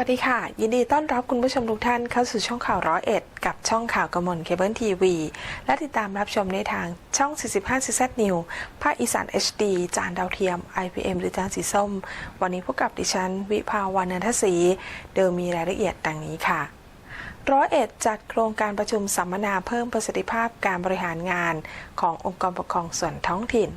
วัสดีค่ะ ยินดีต้อนรับคุณผู้ชมทุกท่านเข้าสู่ช่องข่าวร้อยเอ็ดกับช่องข่าวกมลเคเบิลทีวีและติดตามรับชมในทางช่อง 45 CZ New ภาคอีสาน HD จานดาวเทียม IPM หรือจานสีส้ม วันนี้พบกับดิฉัน วิภาวานันทศรีเดิมมีรายละเอียดดังนี้ค่ะร้อยเอ็ดจัดโครงการประชุมสัมมนาเพิ่มประสิทธิภาพการบริหารงานขององค์กรปกครองส่วนท้องถิ่น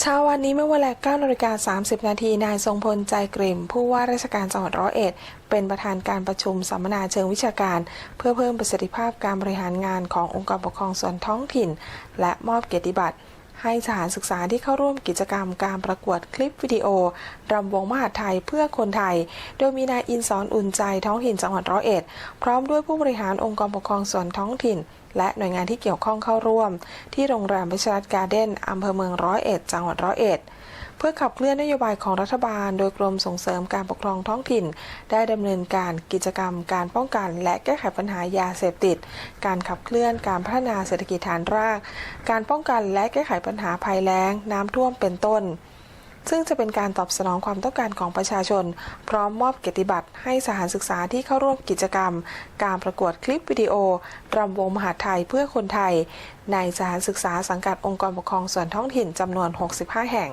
เช้าวันนี้เมื่อเวลา9นาฬิกา30 นาที นายทรงพลใจกริ่มผู้ว่าราชการจังหวัดร้อยเอ็ด เป็นประธานการประชุมสัมมนาเชิงวิชาการ เพื่อเพิ่มประสิทธิภาพการบริหารงานขององค์กรปกครองส่วนท้องถิ่น และมอบเกียรติบัตรให้สถานศึกษาที่เข้าร่วมกิจกรรมการประกวดคลิปวิดีโอรำวงมหาไทยเพื่อคนไทย โดยมีนายอินสอนอุ่นใจท้องถิ่นจังหวัดร้อยเอ็ด พร้อมด้วยผู้บริหารองค์กรปกครองส่วนท้องถิ่น และหน่วยงานที่เกี่ยวข้องเข้าร่วม ที่โรงแรมวิชรัตการ์เด้นอำเภอเมืองร้อยเอ็ดจังหวัดร้อยเอ็ดเพื่อขับเคลื่อนนโยบายของรัฐบาล โดยกรมส่งเสริมการปกครองท้องถิ่น ได้ดำเนินการกิจกรรม การป้องกัน และแก้ไขปัญหายาเสพติด การขับเคลื่อนการพัฒนาเศรษฐกิจฐานราก การป้องกันและแก้ไขปัญหาภัยแล้ง น้ำท่วมเป็นต้น ซึ่งจะเป็นการตอบสนองความต้องการของประชาชน พร้อมมอบเกียรติบัตรให้สถานศึกษาที่เข้าร่วมกิจกรรม การประกวดคลิปวิดีโอรำวงมหาไทยเพื่อคนไทย ในสถานศึกษาสังกัดองค์กรปกครองส่วนท้องถิ่นจำนวน 65 แห่ง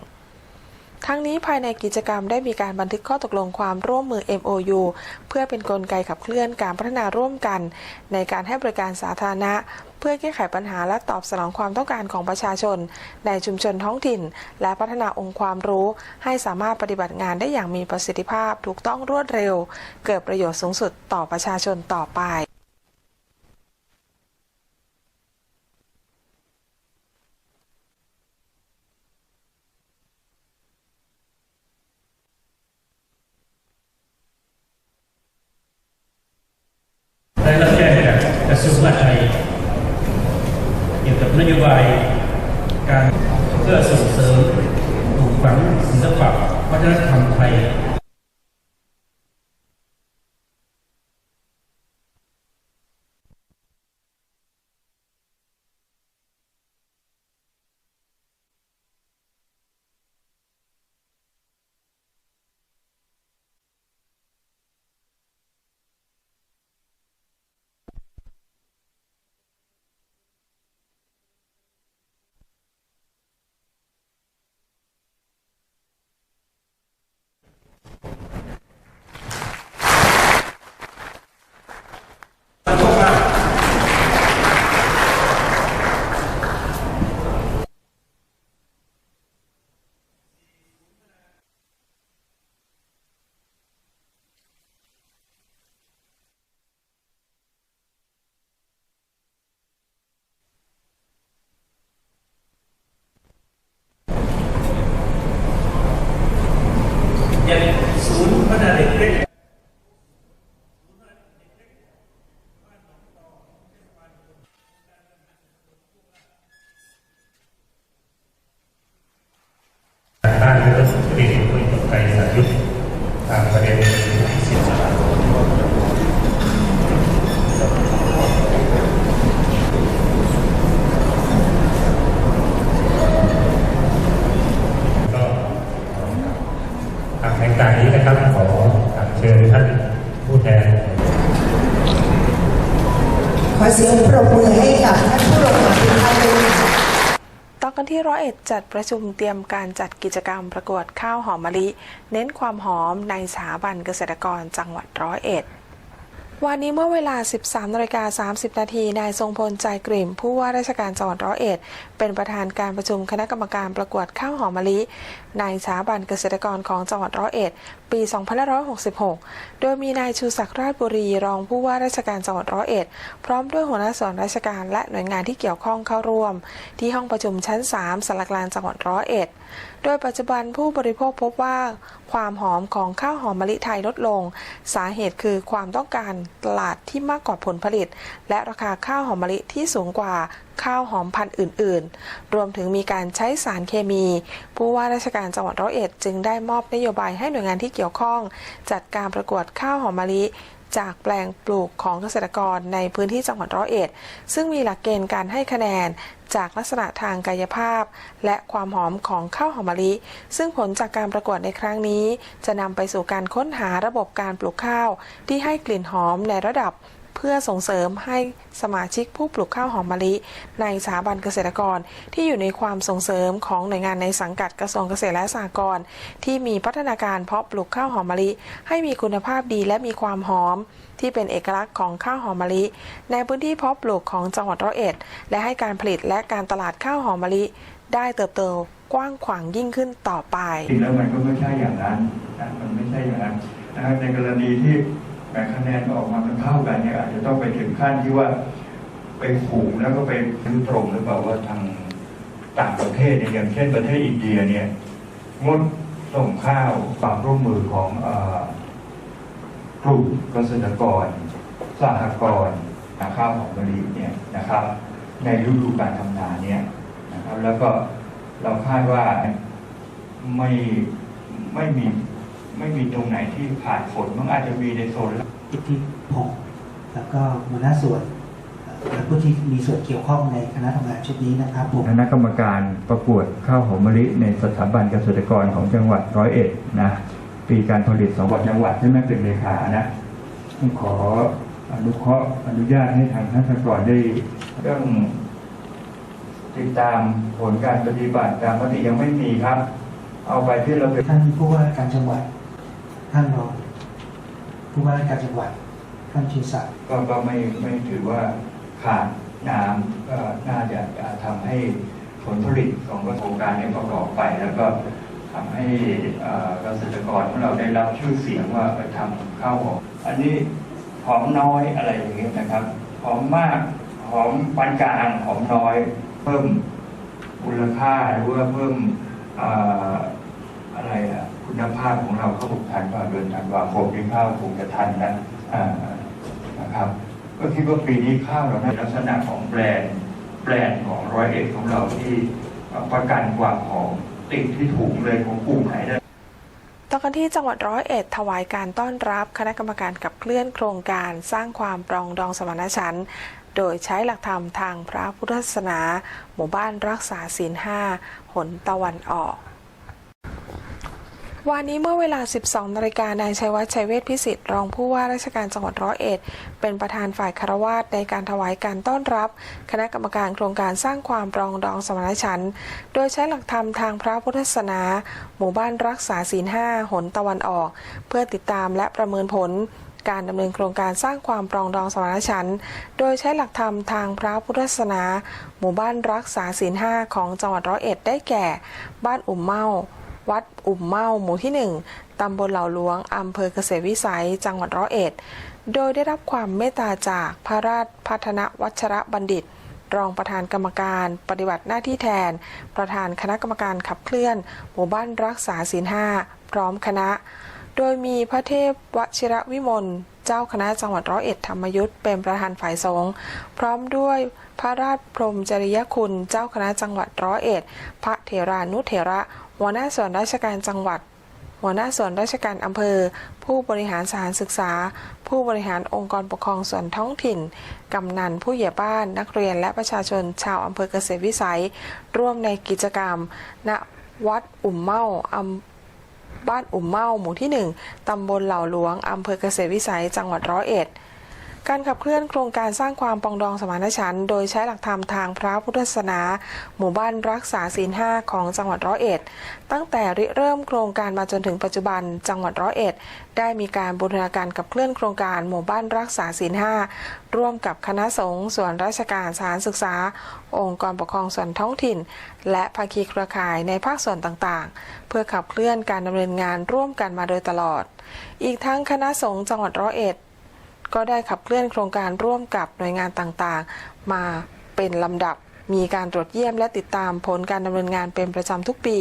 ทั้งนี้ภายในกิจกรรมได้มีการบันทึกข้อตกลงความร่วมมือ MOU เพื่อเป็นนกลไกขับเคลื่อนการพัฒนาร่วมกัน ในการให้บริการสาธารณะ เพื่อแก้ไขปัญหาและตอบสนองความต้องการของประชาชน ในชุมชนท้องถิ่น และพัฒนาองค์ความรู้ ให้สามารถปฏิบัติงานได้อย่างมีประสิทธิภาพ ถูกต้องรวดเร็ว เกิดประโยชน์สูงสุดต่อประชาชนต่อไป ได้รับแจ้งจากกระทรวงมหาดไทยเกี่ยวกับนโยบายการเพื่อส่งเสริมปลูกฝังศิลปะวัฒนธรรม ไปย อย่างศูนย์พัฒนาเด็กเล็ก ด้านเรื่องสุขภาพคุยกับไกรสายุทธตามประเด็นที่สิบสามก็ทางแห่งการนี้นะครับ ขอเชิญท่านผู้แทน ขอ เสียงปรบมือให้กับท่านผู้ลงมามทุกท่านด้วยค่ะต่อกันที่ร้อยเอ็ดจัดประชุมเตรียมการจัดกิจกรรมประกวดข้าวหอมมะลิ เน้นความหอมในสถาบันเกษตรกรจังหวัดร้อยเอ็ดวันนี้เมื่อเวลา 13นาฬิกา30 นาที นายทรงพลใจกลิ่มผู้ว่าราชการจังหวัดร้อยเอ็ดเป็นประธานการประชุมคณะกรรมการประกวดข้าวหอมมะลิ ในสถาบันเกษตรกรของจังหวัดร้อยเอ็ด ปี 2566 โดยมีนายชูศักดิ์ราชบุรีรองผู้ว่าราชการจังหวัดร้อยเอ็ด พร้อมด้วยหัวหน้าส่วนราชการและหน่วยงานที่เกี่ยวข้องเข้าร่วม ที่ห้องประชุมชั้น 3สารกลางจังหวัดร้อยเอ็ด โดยปัจจุบันผู้บริโภคพบว่าความหอมของข้าวหอมมะลิไทยลดลง สาเหตุคือความต้องการตลาดที่มากกว่าผลผลิต และราคาข้าวหอมมะลิที่สูงกว่าข้าวหอมพันธุ์อื่น ๆ รวมถึงมีการใช้สารเคมี ผู้ว่าราชการจังหวัดร้อยเอ็ดจึงได้มอบนโยบายให้หน่วยงานที่เกี่ยวข้อง จัดการประกวดข้าวหอมมะลิจากแปลงปลูกของเกษตรกรในพื้นที่จังหวัดร้อยเอ็ด ซึ่งมีหลักเกณฑ์การให้คะแนนจากลักษณะทางกายภาพ และความหอมของข้าวหอมมะลิ ซึ่งผลจากการประกวดในครั้งนี้ จะนำไปสู่การค้นหาระบบการปลูกข้าว ที่ให้กลิ่นหอมในระดับ พื่อส่งเสริมให้สมาชิกผู้ปลูกข้าวหอมมะลิ ในสถาบันเกษตรกร ที่อยู่ในความส่งเสริมของหน่วยงานในสังกัดกระทรวงเกษตรและสหกรณ์ที่มีพัฒนาการเพาะปลูกข้าวหอมมะลิ ให้มีคุณภาพดีและมีความหอม ที่เป็นเอกลักษณ์ของข้าวหอมมะลิ ในพื้นที่เพาะปลูกของจังหวัดร้อยเอ็ด และให้การผลิตและการตลาดข้าวหอมมะลิ ได้เติบโตกว้างขวางยิ่งขึ้นต่อไปจริงแล้วมันก็ไม่ใช่อย่างนั้นมันไม่ใช่อย่างนั้นนะครับในกรณีที่ แบ่คะแนนออกมามันเท่ากันเนี่ยอาจจะต้องไปถึงขั้นที่ว่าไปขู่แล้วก็ไปรู้ตรงหรือเปล่าว่าทางต่างประเทศเนี่ยอย่างเช่นประเทศอินเดียเนี่ยงดส่งข้าวความร่วมมือของอกลุ่มเกษตรกรสหกรณ์ข้าวหอมมะลิเนี่ยนะครับ ในฤดูการทำนาเนี่ยนะครับ แล้วก็เราคาดว่าไม่ไม่มีไม่มีตรงไหนที่ผ่านฝนมันอาจจะมีในโซน อิทธิพงศ์แล้วก็หัวหน้าส่วนเอ่อและผู้ที่มีส่วนเกี่ยวข้องในคณะทำงานชุดนี้นะครับผมคณะกรรมการประกวดข้าวหอมมะลิในสถาบันเกษตรกรของจังหวัดร้อยเอ็ดนะปีการผลิตสองจังหวัดใช่ไหมเป็นเลขานะต้องขออนุเคราะห์อนุญาตให้ทางท่านกรได้เรื่องติดตามผลการปฏิบัติตามมติยังไม่มีครับ เอาไปที่เราไปท่านผู้ว่าราชการจังหวัดท่านรอง ผู้ว่าราชการจังหวัดท่านชูศักดิ์ก็ก็ไม่ไม่ถือว่าขาดน้ำก็น่าจะทำให้ผลผลิตของโครงการนี้ประกอบไป แล้วก็ทำให้เกษตรกรของเราได้รับชื่อเสียงว่าไปทำข้าวหอมอันนี้หอมน้อยอะไรอย่างเงี้ยนะครับหอมมากหอมปานกลางหอมน้อย เพิ่มมูลค่าหรือว่าเพิ่ม อะไรอะคุณภาพของเราเข้าถูกทันว่าเดือนธันวาคมที่ข้าวคงจะทันนะนะครับ ก็คิดว่าปีนี้ข้าวเราในลักษณะของแบรนด์แบรนด์ของร้อยเอ็ดของเราที่ประกันความหอมติดที่ถุงเลยของกลุ่มไหนได้ต่อกันที่จังหวัดร้อยเอ็ดถวายการต้อนรับคณะกรรมการกับเคลื่อนโครงการสร้างความปรองดองสมานฉันท์โดยใช้หลักธรรมทางพระพุทธศาสนา หมู่บ้านรักษาศีลห้าหนตะวันออก วันนี้เมื่อเวลา 12 นาฬิกานายชัยวัฒน์ชัยเวชพิสิทธิ์รองผู้ว่าราชการจังหวัดร้อยเอ็ด เป็นประธานฝ่ายคารวาสในการถวายการต้อนรับ คณะกรรมการโครงการสร้างความปรองดองสมานฉันท์โดยใช้หลักธรรมทางพระพุทธศาสนา หมู่บ้านรักษาศีลห้าหนตะวันออก เพื่อติดตามและประเมินผลการดำเนินโครงการสร้างความปรองดองสมานฉันท์โดยใช้หลักธรรมทางพระพุทธศาสนา หมู่บ้านรักษาศีลห้าของจังหวัดร้อยเอ็ดได้แก่ บ้านอุ่มเมา วัดอุ่มเมาหมู่ที่ 1 ตำบลเหล่าหลวง อำเภอเกษตรวิสัย จังหวัดร้อยเอ็ด โดยได้รับความเมตตาจากพระราชพัฒนวัชระบัณฑิต รองประธานกรรมการปฏิบัติหน้าที่แทน ประธานคณะกรรมการขับเคลื่อน หมู่บ้านรักษาศีลห้าพร้อมคณะ โดยมีพระเทพวชิระวิมลเจ้าคณะจังหวัดร้อยเอ็ดธรรมยุทธเป็นประธานฝ่ายสงฆ์พร้อมด้วยพระราชพรมจริยคุณ เจ้าคณะจังหวัดร้อยเอ็ด พระเถรานุเถระหัวหน้าส่วนราชการจังหวัด หัวหน้าส่วนราชการอำเภอ ผู้บริหารสถานศึกษา ผู้บริหารองค์กรปกครองส่วนท้องถิ่น กำนันผู้ใหญ่บ้าน นักเรียนและประชาชนชาวอำเภอเกษตรวิสัย ร่วมในกิจกรรม ณวัดอุ่มเมาบ้านอุ่มเมาหมู่ที่ 1 ตำบลเหล่าหลวง อำเภอเกษตรวิสัย จังหวัดร้อยเอ็ด การขับเคลื่อนโครงการสร้างความปองดองสมานฉันท์โดยใช้หลักธรรมทางพระพุทธศาสนา หมู่บ้านรักษาศีลห้าของจังหวัดร้อยเอ็ด ตั้งแต่ริเริ่มโครงการมาจนถึงปัจจุบันจังหวัดร้อยเอ็ด ได้มีการบูรณาการกับเคลื่อนโครงการหมู่บ้านรักษาศีลห้าร่วมกับคณะสงฆ์ส่วนราชการสถานศึกษา องค์กรปกครองส่วนท้องถิ่น และภาคีเครือข่ายในภาคส่วนต่างๆ เพื่อขับเคลื่อนการดำเนินงานร่วมกันมาโดยตลอด อีกทั้งคณะสงฆ์จังหวัดร้อยเอ็ด ก็ได้ขับเคลื่อนโครงการร่วมกับหน่วยงานต่างๆ มาเป็นลำดับมีการตรวจเยี่ยมและติดตามผลการดำเนินงานเป็นประจำทุกปี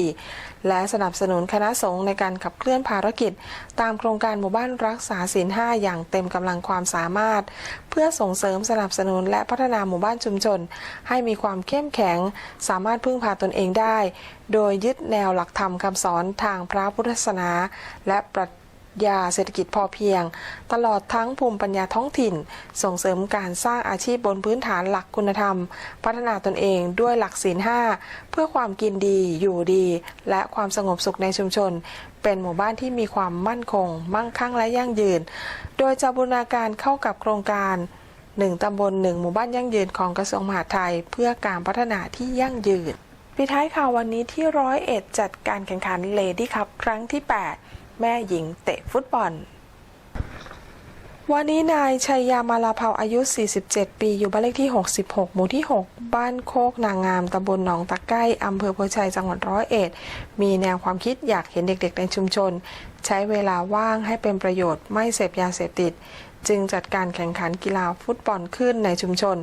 และสนับสนุนคณะสงฆ์ในการขับเคลื่อนภารกิจ ตามโครงการหมู่บ้านรักษาศีลห้าอย่างเต็มกำลังความสามารถ เพื่อส่งเสริมสนับสนุนและพัฒนาหมู่บ้านชุมชน ให้มีความเข้มแข็ง สามารถพึ่งพาตนเองได้ โดยยึดแนวหลักธรรมคำสอนทางพระพุทธศาสนา และป ยาเศรษฐกิจพอเพียง ตลอดทั้งภูมิปัญญาท้องถิ่น ส่งเสริมการสร้างอาชีพบนพื้นฐานหลักคุณธรรม พัฒนาตนเองด้วยหลักศีลห้าเพื่อความกินดีอยู่ดี และความสงบสุขในชุมชน เป็นหมู่บ้านที่มีความมั่นคง มั่งคั่งและยั่งยืน โดยจะบูรณาการเข้ากับโครงการหนึ่งตำบลหนึ่งหมู่บ้านยั่งยืนของกระทรวงมหาดไทย เพื่อการพัฒนาที่ยั่งยืนปิดท้ายข่าววันนี้ที่ร้อยเอ็ดจัดการแข่งขันเลดี้คัพครั้งที่ 8 แม่หญิงเตะฟุตบอล วันนี้นายชัยยามาลาเภาอายุ 47 ปี อยู่บ้านเลขที่ 66 หมู่ที่ 6 บ้านโคกนางงาม ตำบลหนองตะไก้อำเภอโพชัย จังหวัดร้อยเอ็ด มีแนวความคิดอยากเห็นเด็กๆ ในชุมชน ใช้เวลาว่างให้เป็นประโยชน์ไม่เสพยาเสพติด จึงจัดการแข่งขันกีฬาฟุตบอลขึ้นในชุมชน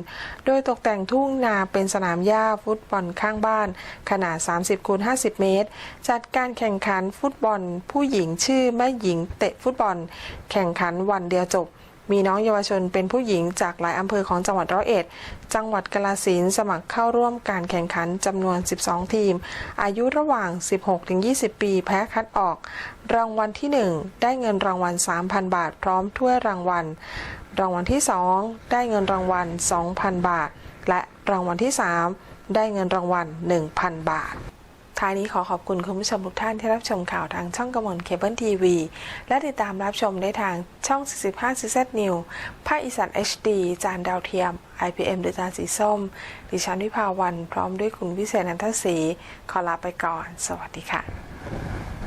โดยตกแต่งทุ่งนาเป็นสนามหญ้าฟุตบอลข้างบ้าน ขนาด 30คูณ50 เมตร จัดการแข่งขันฟุตบอล ผู้หญิงชื่อแม่หญิงเตะฟุตบอล แข่งขันวันเดียวจบ มีน้องเยาวชนเป็นผู้หญิงจากหลายอำเภอของจังหวัดร้อยเอ็ด จังหวัดกาฬสินสมัครเข้าร่วมการแข่งขันจำนวน 12 ทีม อายุระหว่าง 16-20 ปีแพ้คัดออก รางวัลที่ 1 ได้เงินรางวัล 3,000 บาท พร้อมถ้วยรางวัล รางวัลที่ 2 ได้เงินรางวัล 2,000 บาท และรางวัลที่ 3 ได้เงินรางวัล 1,000 บาท ท้ายนี้ขอขอบคุณคุณผู้ชมทุกท่านที่รับชมข่าวทางช่องกระมวลเคเบิลทีวีและติดตามรับชมได้ทางช่อง 45 CZ New ภาคอีสาน HD จานดาวเทียม IPM หรือจานสีส้ม ดิฉันวิภาวัน พร้อมด้วยคุณวิเศษนันทศรีขอลาไปก่อน สวัสดีค่ะ